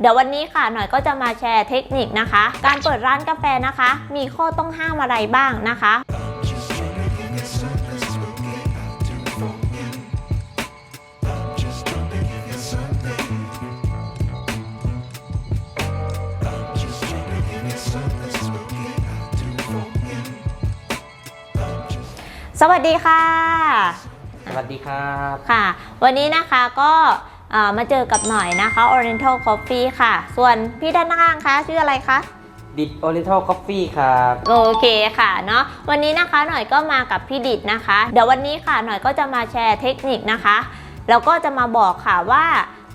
เดี๋ยววันนี้ค่ะหน่อยก็จะมาแชร์เทคนิคนะคะ การเปิดร้านกาแฟนะคะ มีข้อต้องห้ามอะไรบ้างนะคะสวัสดีค่ะ สวัสดีครับ ค่ะ วันนี้นะคะก็เอ่อ มาเจอกับหน่อยนะคะ Oriental Coffee ค่ะ ส่วนพี่ด้านข้างคะชื่ออะไรคะดิด Oriental Coffee ครับโอเคค่ะเนาะวันนี้นะคะหน่อยก็มากับพี่ดิดนะคะ เดี๋ยววันนี้ค่ะหน่อยก็จะมาแชร์เทคนิคนะคะ แล้วก็จะมาบอกค่ะว่า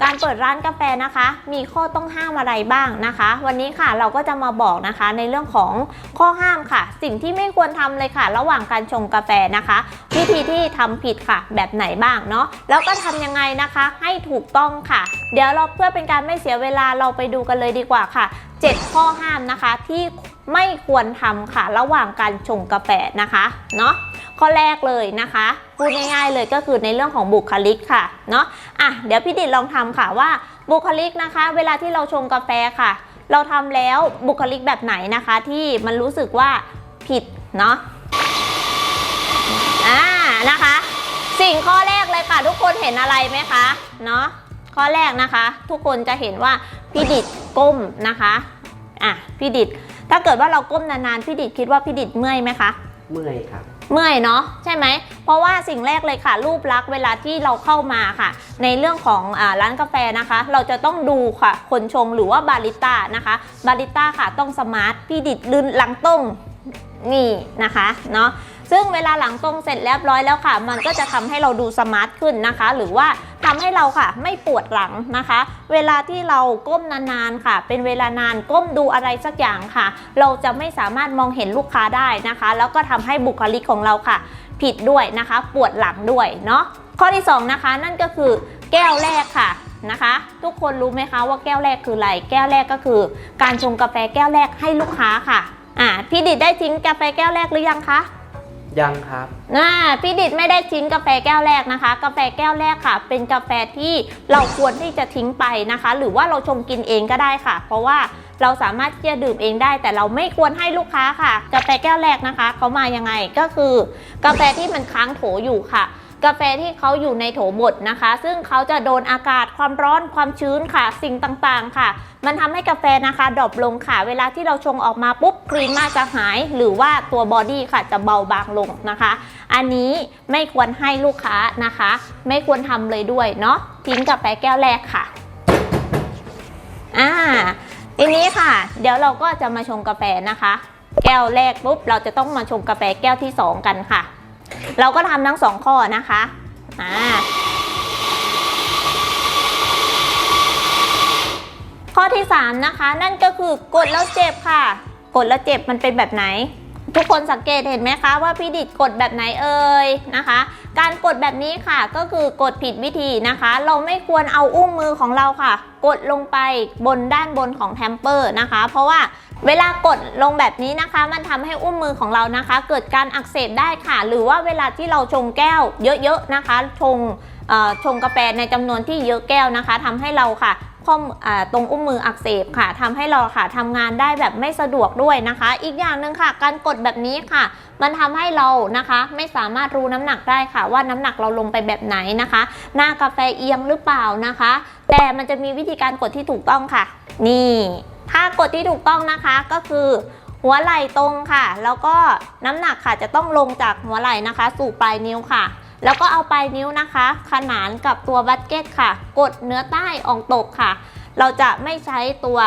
การเปิดร้านกาแฟนะคะ มีข้อต้องห้ามอะไรบ้างนะคะ วันนี้ค่ะเราก็จะมาบอกนะคะในเรื่องของข้อห้ามค่ะ สิ่งที่ไม่ควรทำเลยค่ะ ระหว่างการชงกาแฟนะคะ วิธีที่ทำผิดค่ะ แบบไหนบ้างเนาะแล้วก็ทำยังไงนะคะ ให้ถูกต้องค่ะ เดี๋ยวเราเพื่อเป็นการไม่เสียเวลาเราไปดูกันเลยดีกว่าค่ะ 7 ข้อห้ามนะคะที่ไม่ควรทำค่ะ ระหว่างการชงกาแฟนะคะเนาะ ข้อแรกเลยนะคะพูดง่ายๆเลยก็คือในเรื่องของบุคลิกค่ะเนาะอะเดี๋ยวพี่ดิดลองทำค่ะว่าบุคลิกนะคะ เวลาที่เราชงกาแฟค่ะ เราทำแล้วบุคลิกแบบไหนนะคะ ที่มันรู้สึกว่าผิดเนาะอ่านะคะ สิ่งข้อแรกเลยค่ะ ทุกคนเห็นอะไรไหมคะเนาะข้อแรกนะคะ ทุกคนจะเห็นว่าพี่ดิดก้มนะคะอะพี่ดิดถ้าเกิดว่าเราก้มนานๆพี่ดิดคิดว่าพี่ดิดเมื่อยไหมคะ เมื่อยครับ เมื่อยเนาะใช่ไหม เพราะว่าสิ่งแรกเลยค่ะ รูปลักษณ์เวลาที่เราเข้ามาค่ะ ในเรื่องของอร้านกาแฟนะคะ เราจะต้องดูค่ะ คนชงหรือว่าบาริต้านะคะ บาริต้าค่ะต้องสมาร์ทพี่ดิดลืนหลังตรงนี่นะคะเนาะซึ่งเวลาหลังตรงเสร็จเรียบร้อยแล้วค่ะ มันก็จะทำให้เราดูสมาร์ทขึ้นนะคะ หรือว่า ทำให้เราค่ะ ไม่ปวดหลังนะคะ เวลาที่เราก้มนานๆค่ะ เป็นเวลานานก้มดูอะไรสักอย่างค่ะ เราจะไม่สามารถมองเห็นลูกค้าได้นะคะ แล้วก็ทำให้บุคลิกของเราค่ะ ผิดด้วยนะคะ ปวดหลังด้วยเนาะข้อที่สองนะคะนั่นก็คือแก้วแรกค่ะนะคะ ทุกคนรู้ไหมคะว่าแก้วแรกคืออะไร แก้วแรกก็คือ การชงกาแฟแก้วแรกให้ลูกค้าค่ะอ่าพี่ดิดได้ทิ้งกาแฟแก้วแรกหรือยังคะ ยังครับน่าพี่ดิดไม่ได้ทิ้งกาแฟแก้วแรกนะคะ กาแฟแก้วแรกค่ะ เป็นกาแฟที่เราควรที่จะทิ้งไปนะคะ หรือว่าเราชงกินเองก็ได้ค่ะ เพราะว่าเราสามารถที่จะดื่มเองได้ แต่เราไม่ควรให้ลูกค้าค่ะ กาแฟแก้วแรกนะคะเขามายังไงก็คือ กาแฟที่มันค้างโถอยู่ค่ะ กาแฟที่เขาอยู่ในโถบดนะคะ ซึ่งเขาจะโดนอากาศความร้อนความชื้นค่ะ สิ่งต่างๆค่ะ มันทำให้กาแฟนะคะดรอปลงค่ะ เวลาที่เราชงออกมาปุ๊บครีมมาจะหาย หรือว่าตัวบอดี้ค่ะจะเบาบางลงนะคะ อันนี้ไม่ควรให้ลูกค้านะคะ ไม่ควรทำเลยด้วยเนาะทิ้งกาแฟแก้วแรกค่ะอ่าทีนี้ค่ะ เดี๋ยวเราก็จะมาชงกาแฟนะคะ แก้วแรกปุ๊บเราจะต้องมาชงกาแฟแก้วที่สองกันค่ะ เราก็ทำทั้งสองข้อนะคะอ่าข้อที่ 3 นะคะ นั่นก็คือกดแล้วเจ็บค่ะ กดแล้วเจ็บมันเป็นแบบไหน ทุกคนสังเกตเห็นไหมคะว่าพี่ดิดกดแบบไหนเอ่ยนะคะ การกดแบบนี้ค่ะก็คือกดผิดวิธีนะคะ เราไม่ควรเอาอุ้งมือของเราค่ะ กดลงไปบนด้านบนของแทมเปอร์นะคะ เพราะว่าเวลากดลงแบบนี้นะคะ มันทำให้อุ้งมือของเรานะคะ เกิดการอักเสบได้ค่ะ หรือว่าเวลาที่เราชงแก้วเยอะๆนะคะ ชงชงกาแฟในจำนวนที่เยอะแก้วนะคะทำให้เราค่ะ ข้อตรงอุ้งมืออักเสบค่ะทำให้เราค่ะทำงานได้แบบไม่สะดวกด้วยนะคะ อีกอย่างหนึ่งค่ะ การกดแบบนี้ค่ะ มันทำให้เรานะคะ ไม่สามารถรู้น้ำหนักได้ค่ะ ว่าน้ำหนักเราลงไปแบบไหนนะคะ หน้ากาแฟเอียงหรือเปล่านะคะ แต่มันจะมีวิธีการกดที่ถูกต้องค่ะ นี่ถ้ากดที่ถูกต้องนะคะก็คือหัวไหล่ตรงค่ะ แล้วก็น้ำหนักค่ะจะต้องลงจากหัวไหล่นะคะ สู่ปลายนิ้วค่ะ แล้วก็เอาปลายนิ้วนะคะ ขนานกับตัวบัตเก็ตค่ะ กดเนื้อใต้อองตกค่ะ เราจะไม่ใช้ตัว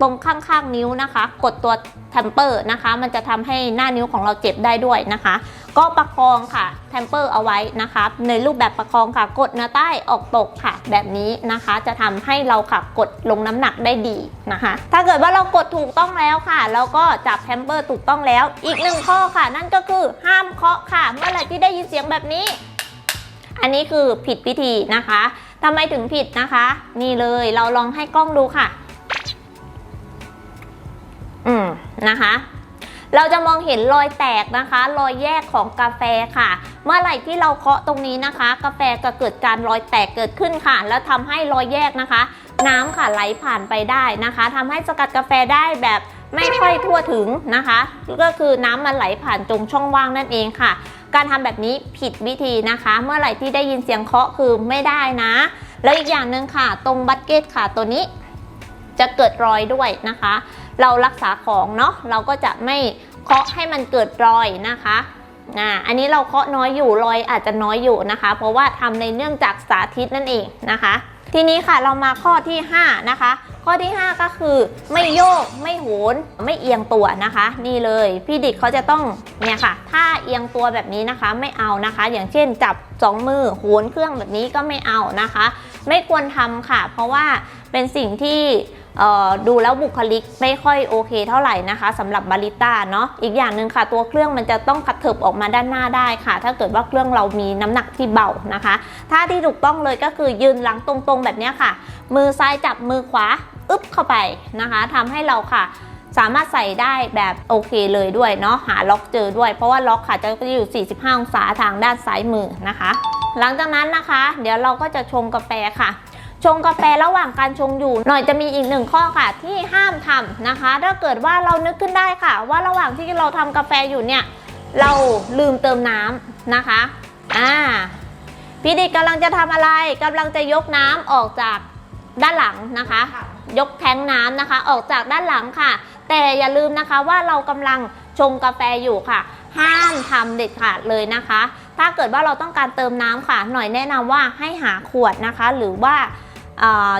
ตรงข้างๆนิ้วนะคะ กดตัวแทมเปอร์นะคะ มันจะทำให้หน้านิ้วของเราเจ็บได้ด้วยนะคะ ก็ประคองค่ะแทมเปอร์เอาไว้นะคะในรูปแบบประคองค่ะกดเนื้อใต้ออกตกค่ะ แบบนี้นะคะ จะทำให้เราค่ะกดลงน้ำหนักได้ดีนะคะ ถ้าเกิดว่าเรากดถูกต้องแล้วค่ะ แล้วก็จับแทมเปอร์ถูกต้องแล้ว อีกหนึ่งข้อค่ะ นั่นก็คือห้ามเคาะค่ะ เมื่อไหร่ที่ได้ยินเสียงแบบนี้ อันนี้คือผิดพิธีนะคะทำไมถึงผิดนะคะ นี่เลยเราลองให้กล้องดูค่ะ อืมนะคะ เราจะมองเห็นรอยแตกนะคะ รอยแยกของกาแฟค่ะ เมื่อไหร่ที่เราเคาะตรงนี้นะคะ กาแฟก็เกิดการรอยแตกเกิดขึ้นค่ะ แล้วทำให้รอยแยกนะคะ น้ำค่ะไหลผ่านไปได้นะคะทำให้สกัดกาแฟได้แบบไม่ค่อยทั่วถึงนะคะ ก็คือน้ำมันไหลผ่านตรงช่องว่างนั่นเองค่ะ การทำแบบนี้ผิดวิธีนะคะ เมื่อไหร่ที่ได้ยินเสียงเคาะคือไม่ได้นะ แล้วอีกอย่างหนึ่งค่ะ ตรงบัตเก็ตค่ะตัวนี้ จะเกิดรอยด้วยนะคะ เรารักษาของเนาะเราก็จะไม่เคาะให้มันเกิดรอยนะคะอ่าอันนี้เราเคาะน้อยอยู่รอยอาจจะน้อยอยู่นะคะ เพราะว่าทำในเนื่องจากสาธิตนั่นเองนะคะ ทีนี้ค่ะเรามาข้อที่ 5 นะคะ ข้อที่ 5 ก็คือไม่โยกไม่โหนไม่เอียงตัวนะคะ นี่เลยพี่ดิกเขาจะต้องเนี่ยค่ะถ้าเอียงตัวแบบนี้นะคะไม่เอานะคะ อย่างเช่นจับสองมือโหนเครื่องแบบนี้ก็ไม่เอานะคะ ไม่ควรทำค่ะ เพราะว่าเป็นสิ่งที่ ดูแล้วบุคลิกไม่ค่อยโอเคเท่าไหร่นะคะสำหรับบาริต้าเนาะอีกอย่างหนึ่งค่ะ ตัวเครื่องมันจะต้องกระเถิบออกมาด้านหน้าได้ค่ะ ถ้าเกิดว่าเครื่องเรามีน้ำหนักที่เบานะคะท่าที่ถูกต้องเลยก็คือยืนหลังตรงๆ แบบนี้ค่ะ มือซ้ายจับมือขวาอึ๊บเข้าไปนะคะทำให้เราค่ะสามารถใส่ได้แบบโอเคเลยด้วยเนาะหาล็อกเจอด้วย เพราะว่าล็อกค่ะจะอยู่ 45 องศาทางด้านซ้ายมือนะคะ หลังจากนั้นนะคะ เดี๋ยวเราก็จะชงกาแฟค่ะ ชงกาแฟระหว่างการชงอยู่ หน่อยจะมีอีกหนึ่งข้อค่ะที่ห้ามทำนะคะ ถ้าเกิดว่าเรานึกขึ้นได้ค่ะ ว่าระหว่างที่เราทำกาแฟอยู่เนี่ยเราลืมเติมน้ำนะคะอ่าพี่ดิกกำลังจะทำอะไรกำลังจะยกน้ำออกจากด้านหลังนะคะ ยกแทงน้ำนะคะ ออกจากด้านหลังค่ะ แต่อย่าลืมนะคะว่าเรากำลังชงกาแฟอยู่ค่ะ ห้ามทำเด็ดขาดเลยนะคะ ถ้าเกิดว่าเราต้องการเติมน้ำค่ะ หน่อยแนะนำว่าให้หาขวดนะคะ หรือว่า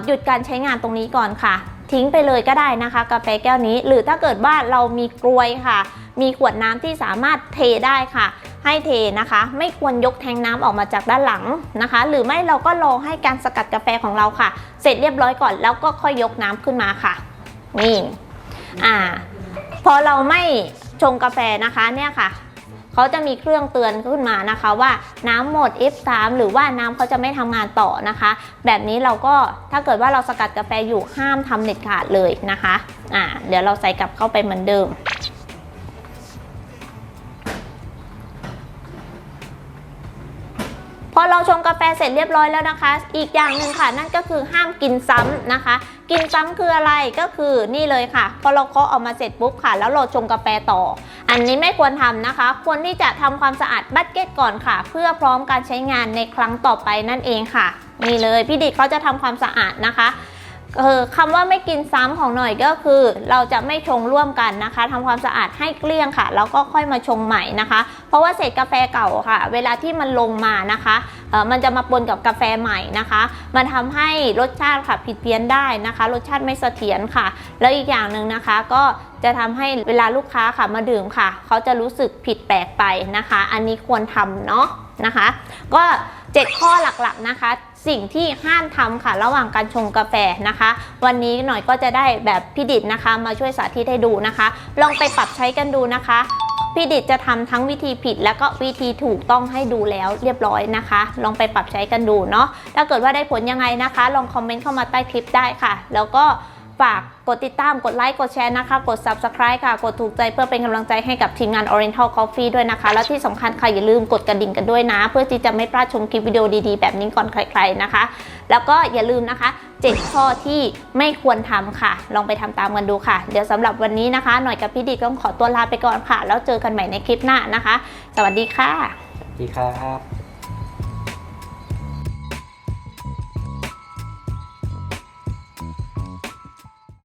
หยุดการใช้งานตรงนี้ก่อนค่ะ ทิ้งไปเลยก็ได้นะคะ กาแฟแก้วนี้ หรือถ้าเกิดว่าเรามีกลวยค่ะ มีขวดน้ำที่สามารถเทได้ค่ะ ให้เทนะคะ ไม่ควรยกแทงน้ำออกมาจากด้านหลังนะคะ หรือไม่เราก็รอให้การสกัดกาแฟของเราค่ะ เสร็จเรียบร้อยก่อนแล้วก็ค่อยยกน้ำขึ้นมาค่ะนี่อ่าพอเราไม่ชงกาแฟนะคะเนี่ยค่ะ เขาจะมีเครื่องเตือนขึ้นมานะคะว่าน้ำหมด F3 หรือว่าน้ำเขาจะไม่ทำงานต่อนะคะ แบบนี้เราก็ถ้าเกิดว่าเราสกัดกาแฟอยู่ห้ามทำเด็ดขาดเลยนะคะอ่าเดี๋ยวเราใส่กลับเข้าไปเหมือนเดิมพอเราชงกาแฟเสร็จเรียบร้อยแล้วนะคะ อีกอย่างหนึ่งค่ะนั่นก็คือห้ามกินซ้ำนะคะ กินซ้ำคืออะไรก็คือนี่เลยค่ะ พอเราเคาะออกมาเสร็จปุ๊บค่ะ แล้วเราชงกาแฟต่อ อันนี้ไม่ควรทำนะคะ ควรที่จะทำความสะอาดบัตเก็ตก่อนค่ะ เพื่อพร้อมการใช้งานในครั้งต่อไปนั่นเองค่ะ นี่เลยพี่ดิกเขาจะทำความสะอาดนะคะ เออคำว่าไม่กินซ้ำของหน่อยก็คือ เราจะไม่ชงร่วมกันนะคะทำความสะอาดให้เกลี้ยงค่ะ แล้วก็ค่อยมาชงใหม่นะคะ เพราะว่าเศษกาแฟเก่าค่ะ เวลาที่มันลงมานะคะเออมันจะมาปนกับกาแฟใหม่นะคะ มันทำให้รสชาติค่ะผิดเพี้ยนได้นะคะ รสชาติไม่เสถียรค่ะ แล้วอีกอย่างหนึ่งนะคะก็จะทำให้เวลาลูกค้าค่ะมาดื่มค่ะ เขาจะรู้สึกผิดแปลกไปนะคะ อันนี้ควรทำเนาะนะคะ ก็ 7 ข้อหลักๆนะคะ สิ่งที่ห้ามทำค่ะ ระหว่างการชงกาแฟนะคะ วันนี้หน่อยก็จะได้แบบพี่ดิดนะคะ มาช่วยสาธิตให้ดูนะคะ ลองไปปรับใช้กันดูนะคะพี่ดิดจะทำทั้งวิธีผิดแล้วก็วิธีถูกต้องให้ดูแล้วเรียบร้อยนะคะ ลองไปปรับใช้กันดูเนาะถ้าเกิดว่าได้ผลยังไงนะคะ ลองคอมเมนต์เข้ามาใต้คลิปได้ค่ะ แล้วก็ ฝากกดติดตามกดไลค์กดแชร์นะคะ กด subscribe ค่ะ กดถูกใจเพื่อเป็นกำลังใจให้กับทีมงาน Oriental Coffee ด้วยนะคะ แล้วที่สำคัญค่ะอย่าลืมกดกระดิ่งกันด้วยนะ เพื่อที่จะไม่พลาดชมคลิปวิดีโอดีๆ แบบนี้ก่อนใครๆนะคะ แล้วก็อย่าลืมนะคะ 7 ข้อที่ไม่ควรทำค่ะ ลองไปทำตามกันดูค่ะ เดี๋ยวสำหรับวันนี้นะคะ หน่อยกับพี่ดิกต้องขอตัวลาไปก่อนค่ะ แล้วเจอกันใหม่ในคลิปหน้านะคะ สวัสดีค่ะสวัสดีครับ